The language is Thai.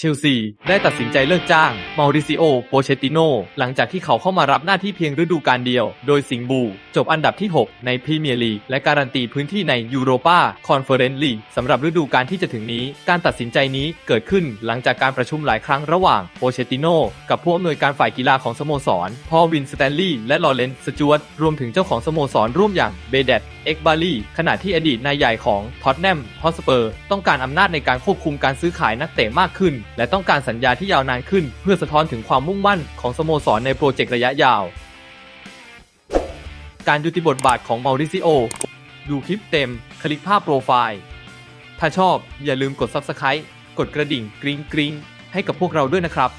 เชลซีได้ตัดสินใจเลิกจ้างมาริซิโอ โปเชติโน หลังจากที่เขาเข้ามารับหน้าที่เพียงฤดูกาลเดียว โดยสิงบู จบอันดับที่ 6 ในพรีเมียร์ลีกและการันตีพื้นที่ในยูโรปาคอนเฟอเรนซ์ลีกสำหรับฤดูกาลที่จะถึงนี้ การตัดสินใจนี้เกิดขึ้นหลังจากการประชุมหลายครั้งระหว่างโปเชติโน กับผู้อำนวยการฝ่ายกีฬาของสโมสร พอลวินสแตนลีย์และลอเรนซ์สจวตรวมถึงเจ้าของสโมสรร่วมอย่างเบเดตเอ็กบาลีขณะที่อดีตนายใหญ่ของท็อตแนมฮอสเปอร์ต้องการอำนาจในการควบคุมการซื้อขายนักเตะมากขึ้นและต้องการสัญญาที่ยาวนานขึ้น เพื่อสะท้อนถึงความมุ่งมั่นของสโมสรในโปรเจกต์ระยะยาว การยุติบทบาทของมาริซิโอ ดูคลิปเต็ม คลิกภาพโปรไฟล์ ถ้าชอบอย่าลืมกด Subscribe กดกระดิ่งกริ๊งกริ๊งให้กับพวกเราด้วยนะครับ